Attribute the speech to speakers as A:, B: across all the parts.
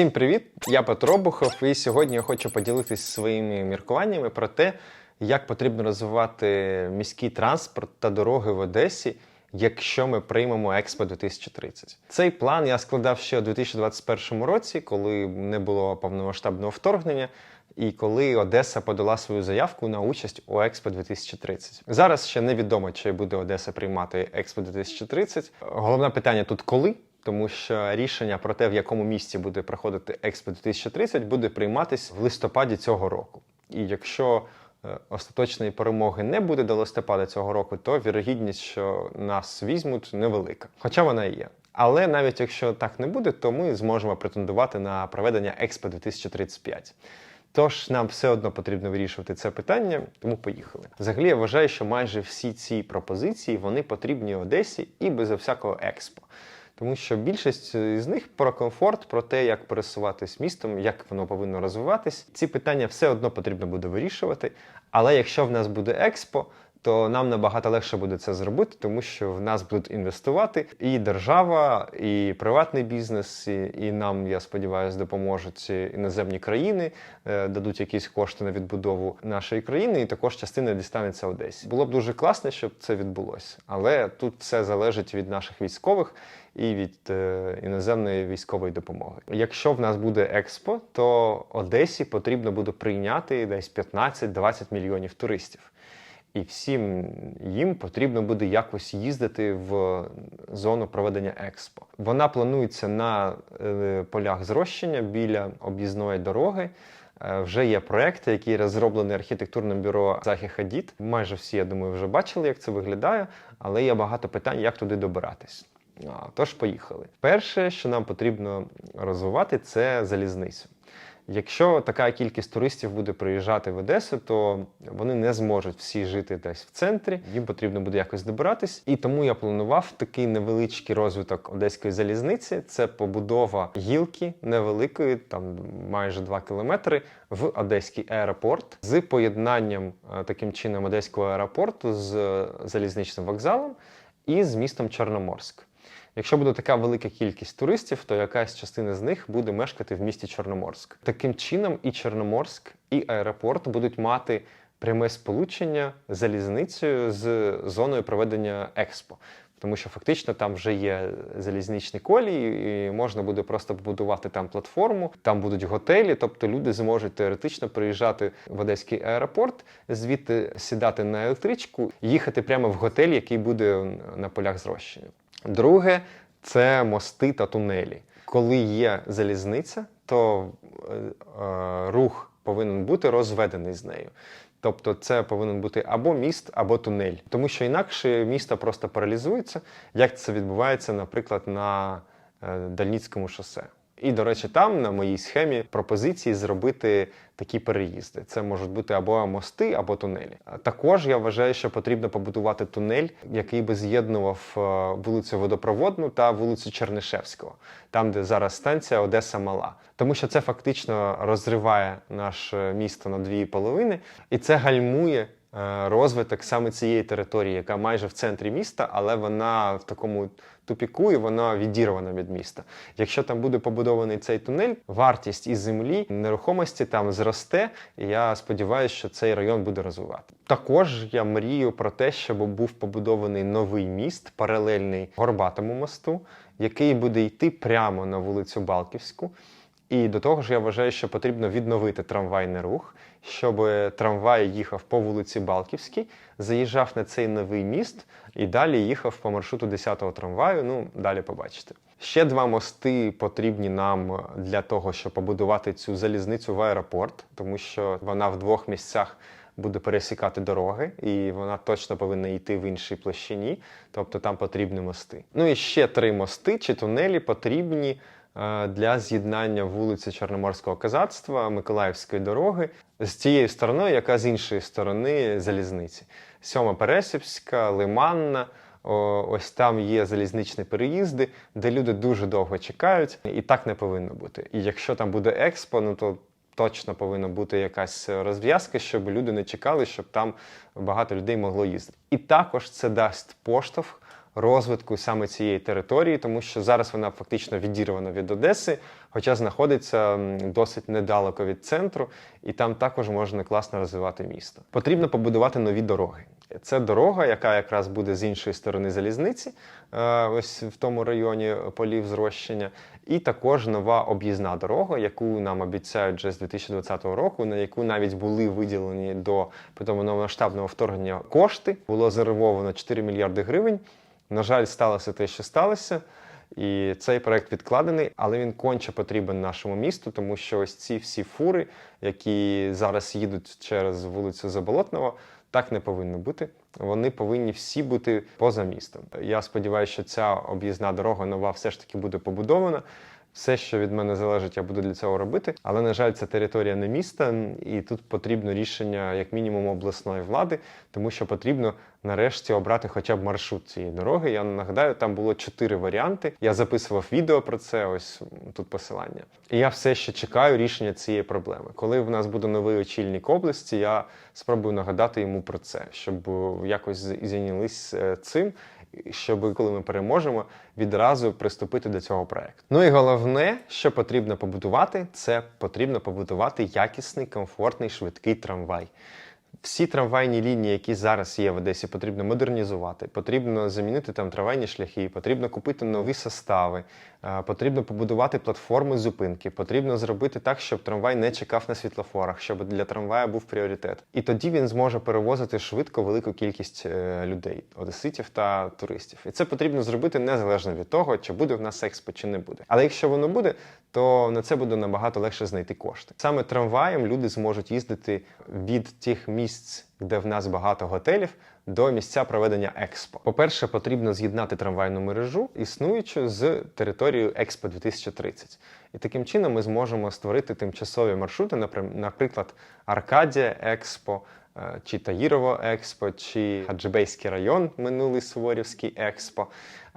A: Всім привіт! Я Петро Бухов, і сьогодні я хочу поділитися своїми міркуваннями про те, як потрібно розвивати міський транспорт та дороги в Одесі, якщо ми приймемо Експо 2030. Цей план я складав ще у 2021 році, коли не було повномасштабного вторгнення. І коли Одеса подала свою заявку на участь у Експо 2030. Зараз ще невідомо, чи буде Одеса приймати Експо 2030. Головне питання тут коли, тому що рішення про те, в якому місці буде проходити Експо 2030, буде прийматись в листопаді цього року. І якщо е, остаточної перемоги не буде до листопада цього року, то вірогідність, що нас візьмуть, невелика. Хоча вона і є. Але навіть якщо так не буде, то ми зможемо претендувати на проведення Експо 2035. Тож нам все одно потрібно вирішувати це питання, тому поїхали. Взагалі я вважаю, що майже всі ці пропозиції вони потрібні Одесі і безо всякого експо. Тому що більшість з них про комфорт, про те, як пересуватись містом, як воно повинно розвиватись. Ці питання все одно потрібно буде вирішувати. Але якщо в нас буде експо, то нам набагато легше буде це зробити, тому що в нас будуть інвестувати і держава, і приватний бізнес, і, і нам, я сподіваюся, допоможуть іноземні країни, е, дадуть якісь кошти на відбудову нашої країни, і також частина дістанеться Одесі. Було б дуже класно, щоб це відбулося, але тут все залежить від наших військових. І від е, іноземної військової допомоги. Якщо в нас буде експо, то Одесі потрібно буде прийняти десь 15-20 мільйонів туристів. І всім їм потрібно буде якось їздити в зону проведення експо. Вона планується на е, полях зрощення біля об'їзної дороги. Е, Вже є проекти, які розроблені архітектурним бюро Захі Хадід. Майже всі, я думаю, вже бачили, як це виглядає, але є багато питань, як туди добиратись. Тож поїхали. Перше, що нам потрібно розвивати, це залізницю. Якщо така кількість туристів буде приїжджати в Одесу, то вони не зможуть всі жити десь в центрі. Їм потрібно буде якось добиратись. І тому я планував такий невеличкий розвиток одеської залізниці. Це побудова гілки невеликої, там майже 2 кілометри, в Одеський аеропорт з поєднанням е, таким чином Одеського аеропорту з е, залізничним вокзалом і з містом Чорноморськ. Якщо буде така велика кількість туристів, то якась частина з них буде мешкати в місті Чорноморськ. Таким чином, і Чорноморськ, і аеропорт будуть мати пряме сполучення залізницею з зоною проведення експо. Тому що фактично там вже є залізничні колії, і можна буде просто побудувати там платформу, там будуть готелі, тобто люди зможуть теоретично приїжджати в Одеський аеропорт, звідти сідати на електричку, їхати прямо в готель, який буде на полях зрощення. Друге це мости та тунелі. Коли є залізниця, то е, е, рух повинен бути розведений з нею. Тобто це повинен бути або міст, або тунель, тому що інакше місто просто паралізується, як це відбувається, наприклад, на е, Дальніцькому шосе. І, до речі, там на моїй схемі пропозиції зробити такі переїзди. Це можуть бути або мости, або тунелі. Також я вважаю, що потрібно побудувати тунель, який би з'єднував е, вулицю Водопроводну та вулицю Чернишевського, там, де зараз станція Одеса Мала. Тому що це фактично розриває наше місто на дві половини, і це гальмує. Е, Розвиток саме цієї території, яка майже в центрі міста, але вона в такому тупіку і вона відірвана від міста. Якщо там буде побудований цей тунель, вартість із землі нерухомості там зросте. І я сподіваюся, що цей район буде розвивати. Також я мрію про те, щоб був побудований новий міст, паралельний горбатому мосту, який буде йти прямо на вулицю Балківську. І до того ж, я вважаю, що потрібно відновити трамвайний рух, щоб трамвай їхав по вулиці Балківській, заїжджав на цей новий міст і далі їхав по маршруту 10-го трамваю. Ну, далі побачите. Ще два мости потрібні нам для того, щоб побудувати цю залізницю в аеропорт, тому що вона в двох місцях буде пересікати дороги, і вона точно повинна йти в іншій площині, тобто там потрібні мости. Ну і ще три мости чи тунелі потрібні е, для з'єднання вулиці Чорноморського козацтва, Миколаївської дороги з тією стороною, яка з іншої сторони залізниці. Сьома Пересипська, Лиманна. Ось там є залізничні переїзди, де люди дуже довго чекають, і так не повинно бути. І якщо там буде експо, ну то точно повинна бути якась розв'язка, щоб люди не чекали, щоб там багато людей могло їздити. І також це дасть поштовх розвитку саме цієї території, тому що зараз вона фактично відірвана від Одеси, хоча знаходиться досить недалеко від центру, і там також можна класно розвивати місто. Потрібно побудувати нові дороги. Це дорога, яка якраз буде з іншої сторони залізниці, е, ось в тому районі полів зрощення, і також нова об'їзна дорога, яку нам обіцяють вже з 2020 року, на яку навіть були виділені до повномасштабного вторгнення кошти. Було заревовано 4 мільярди гривень. На жаль, сталося те, що сталося. І цей проект відкладений, але він конче потрібен нашому місту, тому що ось ці всі фури, які зараз їдуть через вулицю Заболотного, так не повинно бути. Вони повинні всі бути поза містом. Я сподіваюся, що ця об'їзна дорога нова все ж таки буде побудована. Все, що від мене залежить, я буду для цього робити. Але, на жаль, це територія не міста, і тут потрібно рішення, як мінімум, обласної влади, тому що потрібно нарешті обрати хоча б маршрут цієї дороги. Я нагадаю, там було чотири варіанти. Я записував відео про це. Ось тут посилання. І я все ще чекаю рішення цієї проблеми. Коли в нас буде новий очільник області, я спробую нагадати йому про це, щоб якось зайнялись е, цим щоб коли ми переможемо, відразу приступити до цього проекту. Ну і головне, що потрібно побудувати, це потрібно побудувати якісний, комфортний, швидкий трамвай. Всі трамвайні лінії, які зараз є в Одесі, потрібно модернізувати, потрібно замінити там трамвайні шляхи, потрібно купити нові состави, е, потрібно побудувати платформи зупинки, потрібно зробити так, щоб трамвай не чекав на світлофорах, щоб для трамвая був пріоритет. І тоді він зможе перевозити швидко велику кількість е, людей, одеситів та туристів. І це потрібно зробити незалежно від того, чи буде в нас експо, чи не буде. Але якщо воно буде, то на це буде набагато легше знайти кошти. Саме трамваєм люди зможуть їздити від тих місць, де в нас багато готелів, до місця проведення експо. По-перше, потрібно з'єднати трамвайну мережу, існуючу з територією Експо 2030. І таким чином ми зможемо створити тимчасові маршрути, наприклад, Аркадія Експо. е, Чи Таїрово Експо, чи Хаджибейський район, минулий Суворівський Експо.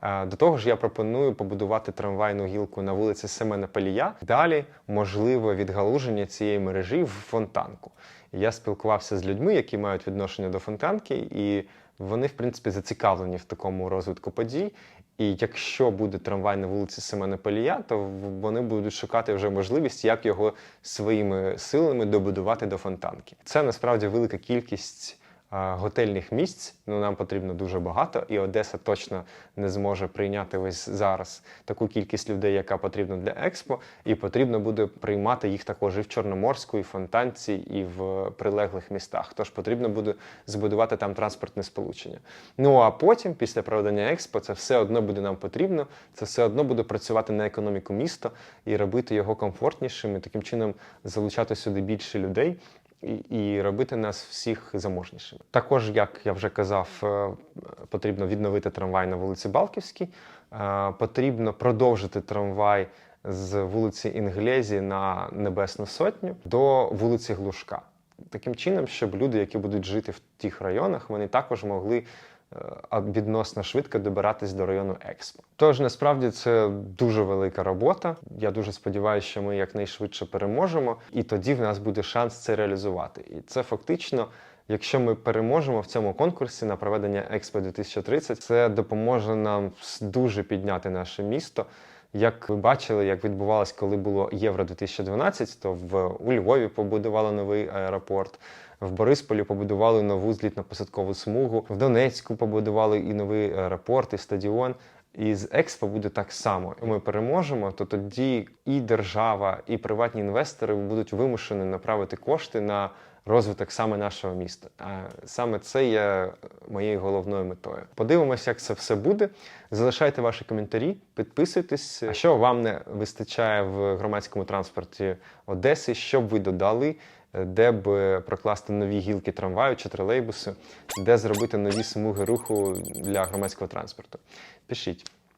A: До того ж, я пропоную побудувати трамвайну гілку на вулиці Семена Палія. Далі можливо відгалуження цієї мережі в фонтанку. Я спілкувався з людьми, які мають відношення до фонтанки, і вони, в принципі, зацікавлені в такому розвитку подій. І якщо буде трамвай на вулиці Семена Палія, то вони будуть шукати вже можливість, як його своїми силами добудувати до фонтанки. Це насправді велика кількість готельних місць. Ну нам потрібно дуже багато, і Одеса точно не зможе прийняти ось зараз таку кількість людей, яка потрібна для експо, і потрібно буде приймати їх також і в Чорноморську, і в Фонтанці, і в прилеглих містах. Тож потрібно буде збудувати там транспортне сполучення. Ну а потім, після проведення експо, це все одно буде нам потрібно. Це все одно буде працювати на економіку міста і робити його комфортнішим, і таким чином залучати сюди більше людей і, робити нас всіх заможнішими. Також, як я вже казав, е, потрібно відновити трамвай на вулиці Балківській, е, потрібно продовжити трамвай з вулиці Інглезі на Небесну Сотню до вулиці Глушка. Таким чином, щоб люди, які будуть жити в тих районах, вони також могли відносно швидко добиратись до району Експо. Тож насправді це дуже велика робота. Я дуже сподіваюся, що ми якнайшвидше переможемо, і тоді в нас буде шанс це реалізувати. І це фактично. Якщо ми переможемо в цьому конкурсі на проведення Експо 2030, це допоможе нам дуже підняти наше місто. Як ви бачили, як відбувалось, коли було Євро 2012, то в у Львові побудували новий аеропорт, в Борисполі побудували нову злітно-посадкову смугу, в Донецьку побудували і новий аеропорт, і стадіон. І з Експо буде так само. Ми переможемо, то тоді і держава, і приватні інвестори будуть вимушені направити кошти на розвиток саме нашого міста. А саме це є моєю головною метою. Подивимося, як це все буде. Залишайте ваші коментарі, підписуйтесь. А що вам не вистачає в громадському транспорті Одеси? Що б ви додали? Де б прокласти нові гілки трамваю чи тролейбусу, де зробити нові смуги руху для громадського транспорту? Пишіть.